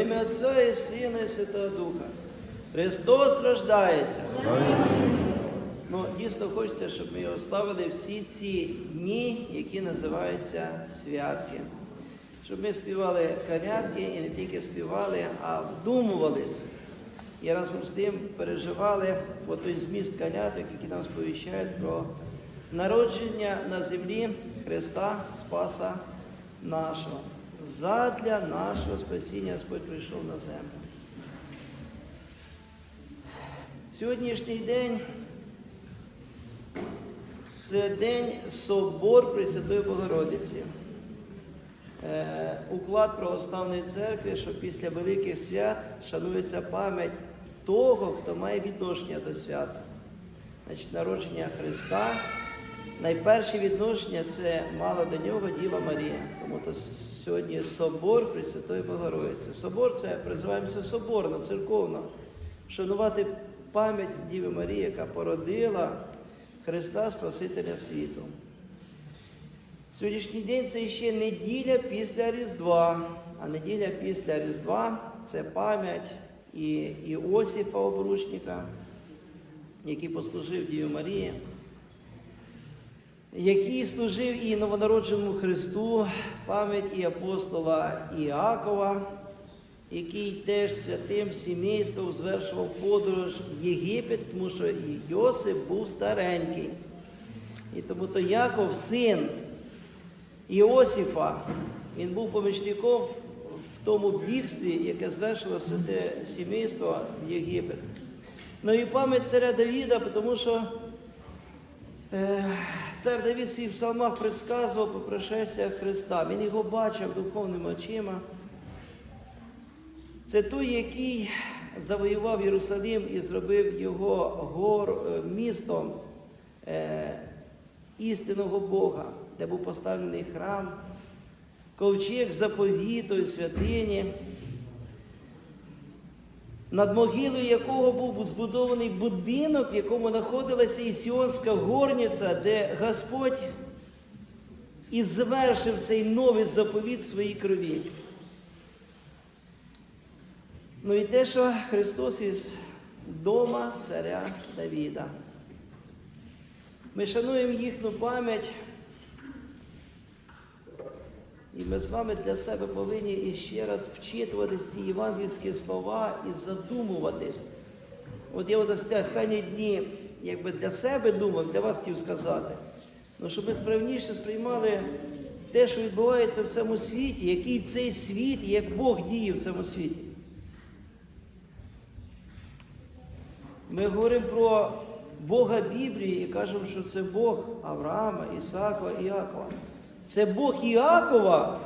ім'я Отця і Сина і Святого Духа. Христос рождається. Ну, дійсно хочеться, щоб ми його славили всі ці дні, які називаються святки. Щоб ми співали колядки і не тільки співали, а вдумувались. І разом з тим переживали бо той зміст колядок, які нам сповіщають про народження на землі Христа Спаса нашого. Задля нашого спасіння Господь прийшов на землю. Сьогоднішній день це день Собор Пресвятої Богородиці. Е, Уклад православної церкви, що після великих свят шанується пам'ять того, хто має відношення до свята. Значить, народження Христа. Найперше відношення це мала до нього Діва Марія. Тому то сьогодні собор Пресвятої Богородиці. Собор це призиваємося соборно, церковно. Шанувати пам'ять Діви Марії, яка породила Христа Спасителя світу. Сьогоднішній день це ще неділя після Різдва. А неділя після Різдва це пам'ять і Іосифа Обручника, який послужив Діві Марії, який служив і новонародженому Христу, пам'ять апостола Іакова, який теж святим сімейством звершував подорож в Єгипет, тому що Йосип був старенький. І тому то Яков, син Іосифа, він був помічником в тому бігстві, яке звершило святе сімейство в Єгипет. Ну і пам'ять царя Давіда, тому що цар Давід в псалмах предсказував про пришестя Христа. Він його бачив духовними очима. Це той, який завоював Єрусалим і зробив його гор, е, містом е, істинного Бога, де був поставлений храм, ковчег заповіту і святині, над могилою якого був збудований будинок, в якому знаходилася і Сіонська горниця, де Господь і звершив цей новий заповіт своїй крові. Ну і те, що Христос із дома царя Давіда. Ми шануємо їхню пам'ять, і ми з вами для себе повинні іще раз вчитуватись ці євангельські слова і задумуватись. От я от останні дні якби для себе думав, для вас хотів сказати, ну, щоб ми справніше сприймали те, що відбувається в цьому світі, який цей світ, як Бог діє в цьому світі. Ми говоримо про Бога Біблії і кажемо, що це Бог Авраама, Ісакова і Іакова. Це Бог Іакова,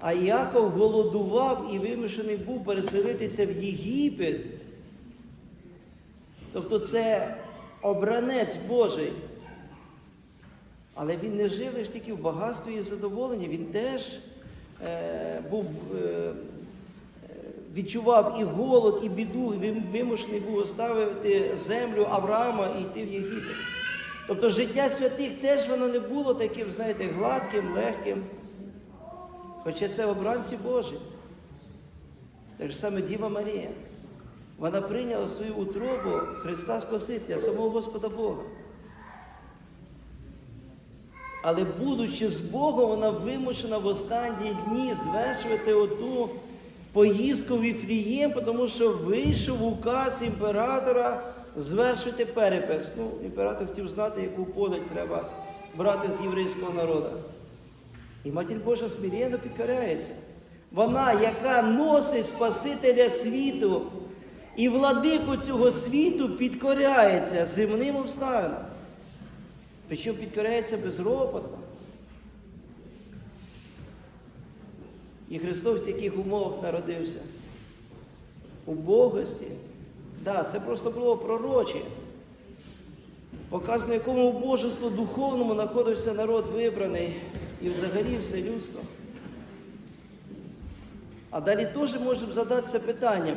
а Іаков голодував і вимушений був переселитися в Єгипет. Тобто це обранець Божий. Але він не жив лише тільки в багатстві і задоволенні, він теж е, був. Е, відчував і голод, і біду, і вимушений був оставити землю Авраама і йти в Єгипет. Тобто життя святих теж воно не було таким, знаєте, гладким, легким. Хоча це обранці Божі. Так ж саме Діва Марія. Вона прийняла свою утробу Христа Спасителя, самого Господа Бога. Але будучи з Богом, вона вимушена в останні дні звершувати оту поїздку в Іфлієм, тому що вийшов указ імператора звершити перепис. Ну, імператор хотів знати, яку подать треба брати з єврейського народу. І Матір Божа смиренно підкоряється. Вона, яка носить Спасителя світу і владику цього світу підкоряється земним обставинам. Причому підкоряється безропотно. І Христос в яких умовах народився? У Богості. Да, це просто було пророче. Показано, якому божеству духовному знаходився народ вибраний і взагалі все людство. А далі теж можемо задатися питанням.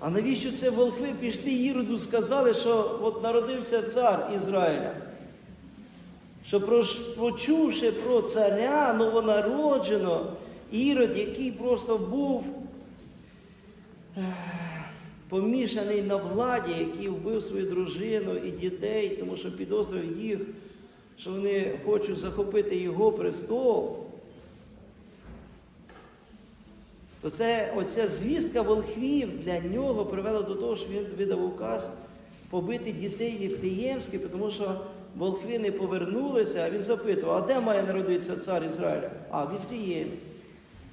А навіщо це волхви пішли Іроду, сказали, що от народився цар Ізраїля? Що почувши про царя новонародженого, Ірод, який просто був помішаний на владі, який вбив свою дружину і дітей, тому що підозрював їх, що вони хочуть захопити його престол. То це оця звістка волхвів для нього привела до того, що він видав указ побити дітей Єфліємських, тому що волхви не повернулися, а він запитував, а де має народитися цар Ізраїля? А, в Єфліємі.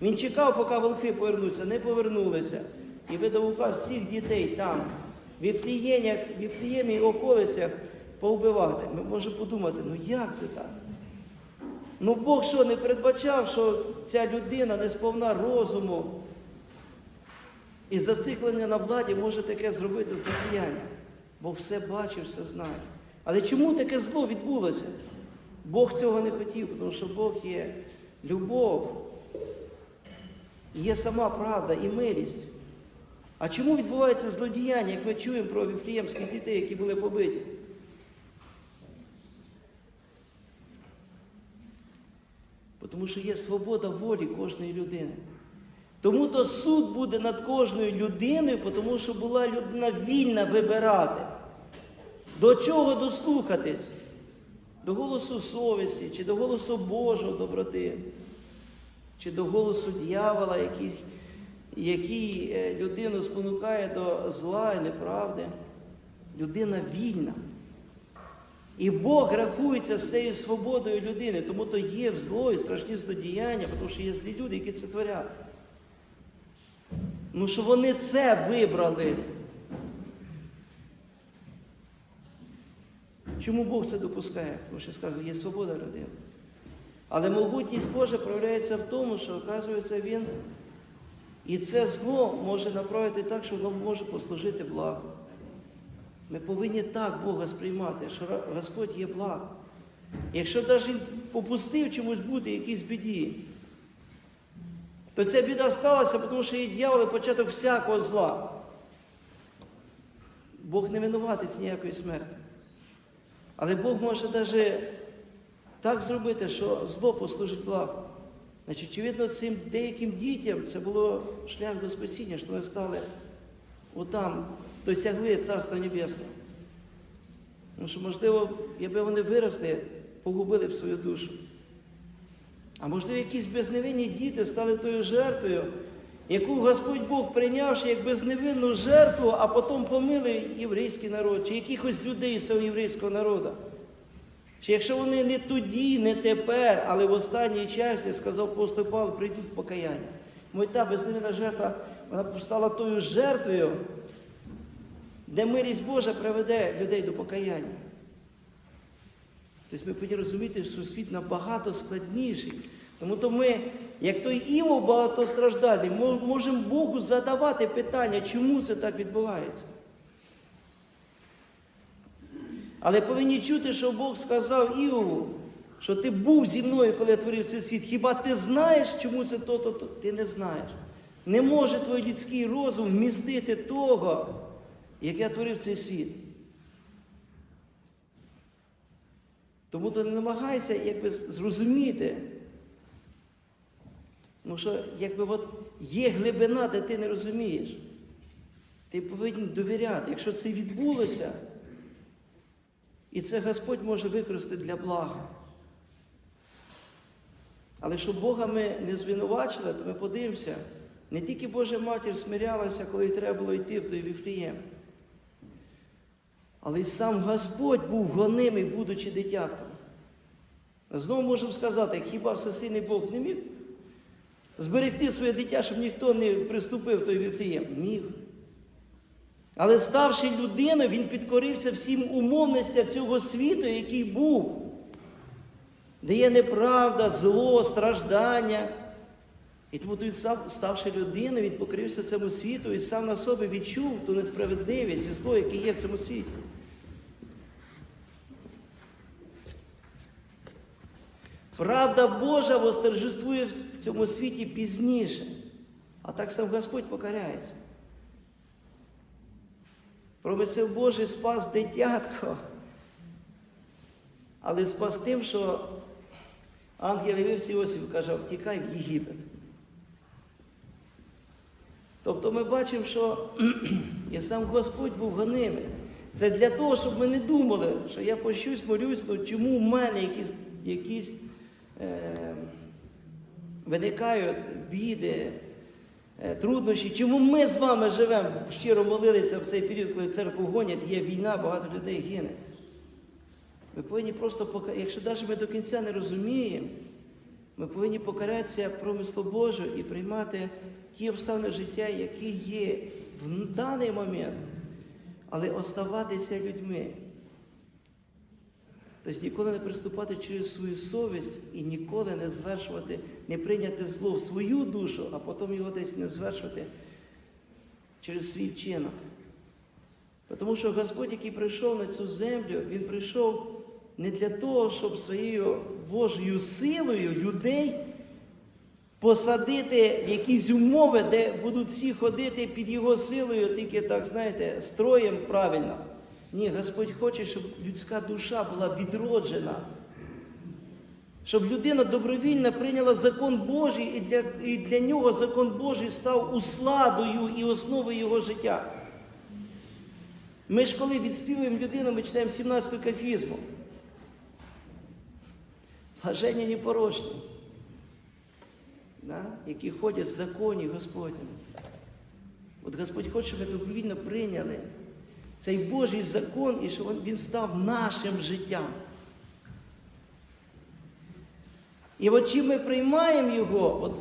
Він чекав, поки волхви повернуться, не повернулися. І видав указ всіх дітей там, в Єфліємі, і околицях повбивати. Ми можемо подумати, ну як це так? Ну Бог що не передбачав, що ця людина не сповна розуму і зациклення на владі може таке зробити злодіяння. Бог все бачив, все знає. Але чому таке зло відбулося? Бог цього не хотів, тому що Бог є любов, є сама правда і милість. А чому відбувається злодіяння, як ми чуємо про віфліємських дітей, які були побиті? Тому що є свобода волі кожної людини. Тому то суд буде над кожною людиною, тому що була людина вільна вибирати. До чого дослухатись? До голосу совісті, чи до голосу Божого доброти, чи до голосу дьявола, який, який е, людину спонукає до зла і неправди. Людина вільна. І Бог рахується з цією свободою людини, тому то є в зло і страшні злодіяння, тому що є злі люди, які це творять. Ну що вони це вибрали. Чому Бог це допускає? Тому що скажу, є свобода людини. Але могутність Божа проявляється в тому, що, оказується, Він і це зло може направити так, що воно може послужити благу. Ми повинні так Бога сприймати, що Господь є благ. Якщо навіть попустив чомусь бути якійсь біді, то ця біда сталася, тому що є дьявол і початок всякого зла. Бог не винуватець ніякої смерті. Але Бог може навіть так зробити, що зло послужить благу. Значить, очевидно, цим деяким дітям це було шлях до спасіння, що вони стали отам, досягли Царства Небесного. Тому що, можливо, якби вони виросли, погубили б свою душу. А можливо, якісь безневинні діти стали тою жертвою, яку Господь Бог прийнявши як безневинну жертву, а потім помилив єврейський народ, чи якихось людей з цього єврейського народу. Чи якщо вони не тоді, не тепер, але в останній час, як сказав апостол Павло, прийдуть в покаяння. Й та безневинна жертва, вона стала тою жертвою, де милість Божа приведе людей до покаяння. Тобто ми повинні розуміти, що світ набагато складніший. Тому то ми, як той Іво багатостраждальний, можемо Богу задавати питання, чому це так відбувається. Але повинні чути, що Бог сказав Іову, що ти був зі мною, коли я творив цей світ. Хіба ти знаєш, чому це то-то? то Ти не знаєш. Не може твій людський розум вмістити того, як я творив цей світ. Тому то не намагайся якби зрозуміти. Ну що, якби от є глибина, де ти не розумієш. Ти повинен довіряти. Якщо це відбулося, і це Господь може використати для блага. Але щоб Бога ми не звинувачили, то ми подивимося, не тільки Божа матір смирялася, коли треба було йти в той Віфлієм. Але й сам Господь був гонимий, будучи дитятком. Знову можемо сказати, хіба всесильний Бог не міг зберегти своє дитя, щоб ніхто не приступив в той? Міг. Але ставши людиною, він підкорився всім умовностям цього світу, який був, де є неправда, зло, страждання. І тому він, ставши людиною, він покрився цьому світу і сам на собі відчув ту несправедливість і зло, яке є в цьому світі. Правда Божа восторжествує в цьому світі пізніше, а так сам Господь покаряється. Промисел Божий спас дитятко, але спас тим, що ангел явився Іосиф каже, втікай в Єгипет. Тобто ми бачимо, що і сам Господь був гонимий. Це для того, щоб ми не думали, що я пощусь, молюсь, ну чому в мене якісь, якісь е, виникають біди, труднощі, чому ми з вами живемо, щиро молилися в цей період, коли церкву гонять, є війна, багато людей гине. Ми повинні просто пока- якщо навіть ми до кінця не розуміємо, ми повинні покаратися промислу Божу і приймати ті обставини життя, які є в даний момент, але оставатися людьми. Тобто ніколи не приступати через свою совість і ніколи не звершувати, не прийняти зло в свою душу, а потім його десь не звершувати через свій вчинок. Тому що Господь, який прийшов на цю землю, Він прийшов не для того, щоб своєю Божою силою людей посадити в якісь умови, де будуть всі ходити під Його силою, тільки так, знаєте, строєм правильно. Ні, Господь хоче, щоб людська душа була відроджена. Щоб людина добровільно прийняла закон Божий, і для, і для нього закон Божий став усладою і основою його життя. Ми ж коли відспівуємо людину, ми читаємо 17-ту кафізму. Блаження непорочні, да? які ходять в законі Господньому. От Господь хоче, щоб ми добровільно прийняли цей Божий закон і щоб він став нашим життям. І от чим ми приймаємо його, от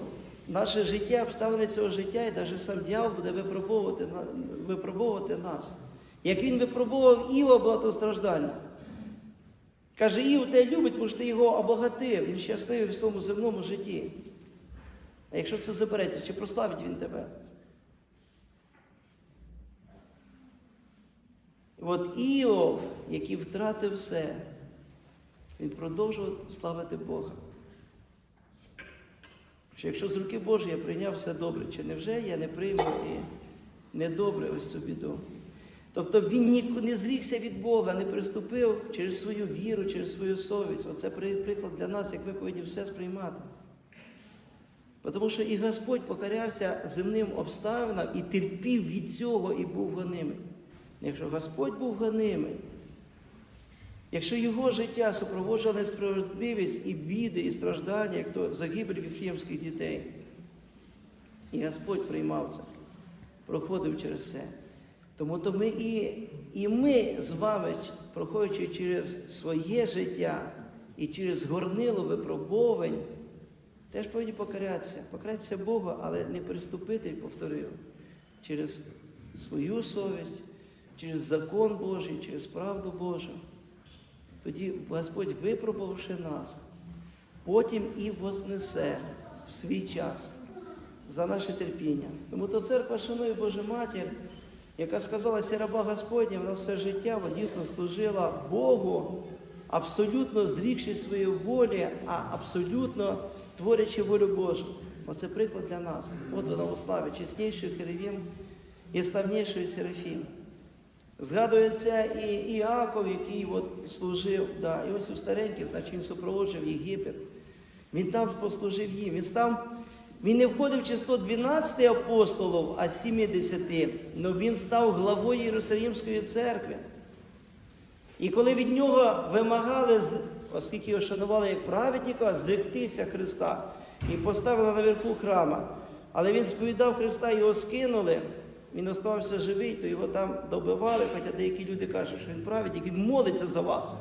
наше життя, обставини цього життя, і навіть сам дьявол буде випробовувати, випробовувати нас. Як він випробовував Іва багатостраждального. Каже, Ів тебе любить, тому що ти його обогатив, він щасливий в своєму земному житті. А якщо це забереться, чи прославить він тебе? От Іов, який втратив все, він продовжував славити Бога. Що якщо з руки Божої я прийняв все добре, чи невже я не прийму і недобре ось цю біду? Тобто він не зрікся від Бога, не приступив через свою віру, через свою совість. Оце приклад для нас, як ми повинні все сприймати. Тому що і Господь покорявся земним обставинам і терпів від цього і був гонимий. Якщо Господь був гонимий, якщо його життя супроводжувала несправедливість і біди, і страждання, як то загибель віфлеємських дітей, і Господь приймав це, проходив через це. Тому то ми і, і ми з вами, проходячи через своє життя і через горнило випробовань, теж повинні покорятися. Покорятися Богу, але не переступити, повторив, через свою совість, через закон Божий, через правду Божу. Тоді Господь, випробувавши нас, потім і вознесе в свій час за наше терпіння. Тому то церква шанує Божу матір, яка сказалася раба Господня, вона все життя вона дійсно служила Богу, абсолютно зрікши своєї волі, а абсолютно творячи волю Божу. Оце приклад для нас. От вона у славі, чесніший Херевім і славніший Серафім. Згадується і Іаков, який от служив, да, Іосиф Старенький, значить він супроводжував Єгипет. Він там послужив їм. Він став, він не входив в число 12 апостолів, а 70, але він став главою Єрусалимської церкви. І коли від нього вимагали, оскільки його шанували як праведника, зректися Христа і поставили наверху храма. Але він сповідав Христа, його скинули, він оставався живий, то його там добивали, хоча деякі люди кажуть, що він праведник, він молиться за вас.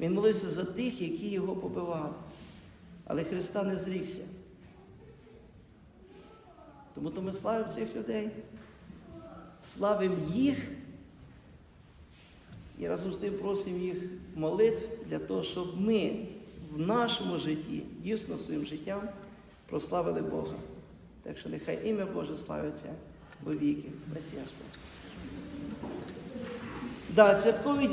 Він молився за тих, які його побивали. Але Христа не зрікся. Тому то ми славимо цих людей, славимо їх і разом з тим просимо їх молитв для того, щоб ми в нашому житті, дійсно своїм життям, прославили Бога. Так що нехай ім'я Боже славиться во віки. Спасибо. Да, святковий